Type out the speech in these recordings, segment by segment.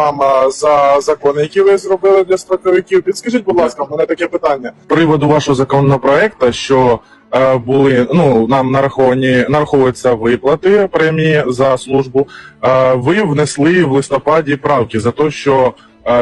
вам за закони, які ви зробили для страховиків. Підскажіть, будь ласка, в мене таке питання. Приводу вашого законопроекту, що е, були ну нам нараховані нараховуються виплати премії за службу. Е, ви внесли в листопаді правки за те, що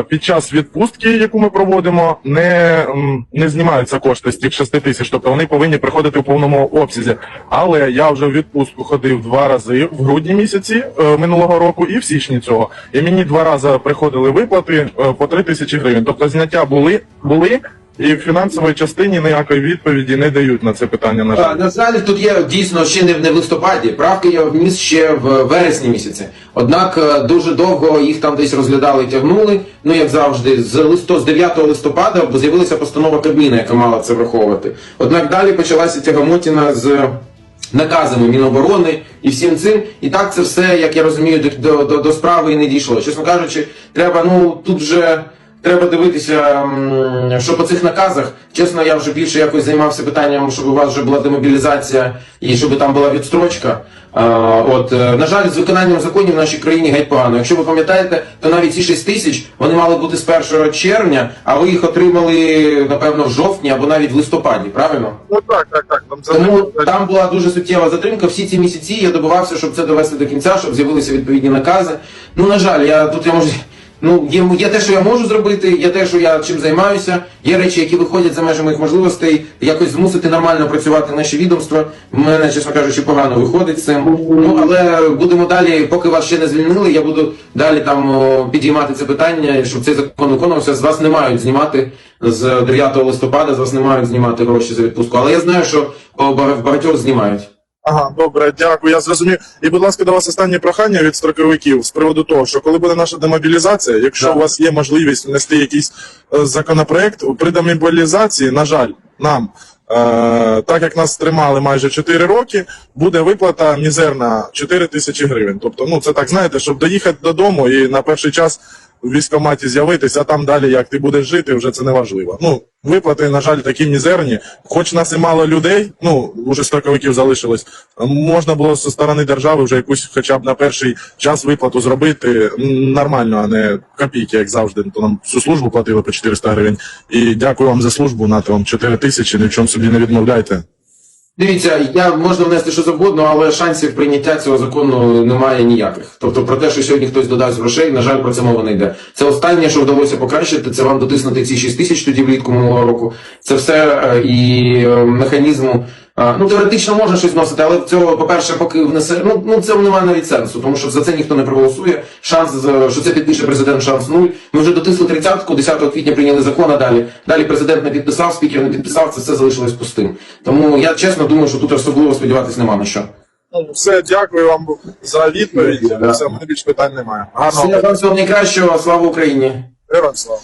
під час відпустки, яку ми проводимо, не, не знімаються кошти з тих 6 тисяч, тобто вони повинні приходити у повному обсязі. Але я вже в відпустку ходив два рази в грудні місяці е, минулого року і в січні цього. І мені два рази приходили виплати е, по 3 тисячі гривень. Тобто зняття були, були, і в фінансовій частині ніякої відповіді не дають на це питання. На жаль. На жаль, тут є дійсно ще не в не листопаді. Правки я вніс ще в вересні місяці. Однак е, дуже довго їх там десь розглядали тягнули. Ну як завжди, з листо з 9 листопада з'явилася постанова Кабміна, яка мала це враховувати. Однак далі почалася тягамотіна з. Наказами Міноборони і всім цим, і так це все, як я розумію, до, до, до справи і не дійшло. Чесно кажучи, треба, ну тут вже треба дивитися, що по цих наказах. Чесно, я вже більше якось займався питанням, щоб у вас вже була демобілізація і щоб там була відстрочка. От, е, на жаль, з виконанням законів в нашій країні геть погано. Якщо ви пам'ятаєте, то навіть ці 6 тисяч вони мали бути з 1 червня, а ви їх отримали, напевно, в жовтні або навіть в листопаді, правильно? Ну так, так, так. Там Тому там була дуже суттєва затримка. Всі ці місяці я добивався, щоб це довести до кінця, щоб з'явилися відповідні накази. Ну на жаль, я тут я можу. Ну, є, є те, що я можу зробити, є те, що я чим займаюся, є речі, які виходять за межі моїх можливостей, якось змусити нормально працювати наші відомства. В мене, чесно кажучи, погано виходить з цим. Ну але будемо далі, поки вас ще не звільнили, я буду далі там підіймати це питання, щоб цей закон виконувався. З вас не мають знімати з 9 листопада, з вас не мають знімати гроші за відпустку. Але я знаю, що в багатьох знімають. Ага, добре, дякую. Я зрозумів. І, будь ласка, до вас останнє прохання від строковиків з приводу того, що коли буде наша демобілізація, якщо Так. у вас є можливість внести якийсь е, законопроект при демобілізації, на жаль, нам. Е, так як нас тримали майже 4 роки, буде виплата мізерна 4 тисячі гривень. Тобто, ну це так знаєте, щоб доїхати додому і на перший час в військкоматі з'явитися, а там далі як ти будеш жити, вже це не важливо. Ну, виплати, на жаль, такі мізерні. Хоч нас і мало людей, ну уже строковиків залишилось. Можна було зі сторони держави вже якусь, хоча б на перший час виплату зробити нормально, а не копійки, як завжди. То нам всю службу платили по 400 гривень. І дякую вам за службу. Нате вам 4 тисячі. Ні в чому собі не відмовляйте. Дивіться, я можна внести що завгодно, але шансів прийняття цього закону немає ніяких. Тобто про те, що сьогодні хтось додасть грошей, на жаль, про це мова не йде. Це останнє, що вдалося покращити, це вам дотиснути ці 6 тисяч тоді влітку минулого року. Це все е, і е, механізму. Е, Ну, теоретично можна щось вносити, але цього, по-перше, поки внесе, ну, ну це немає навіть сенсу, тому що за це ніхто не проголосує. Шанс, що це підпише президент, шанс нуль. Ми вже дотисли 30-ку, 10 квітня прийняли закон, а далі. Далі президент не підписав, спікер не підписав, це все залишилось пустим. Тому я чесно думаю, що тут особливо сподіватися нема на що. Ну, все, дякую вам за відповідь. Все, мене більше питань немає. Все, вам всього найкращого, слава Україні! героям слава.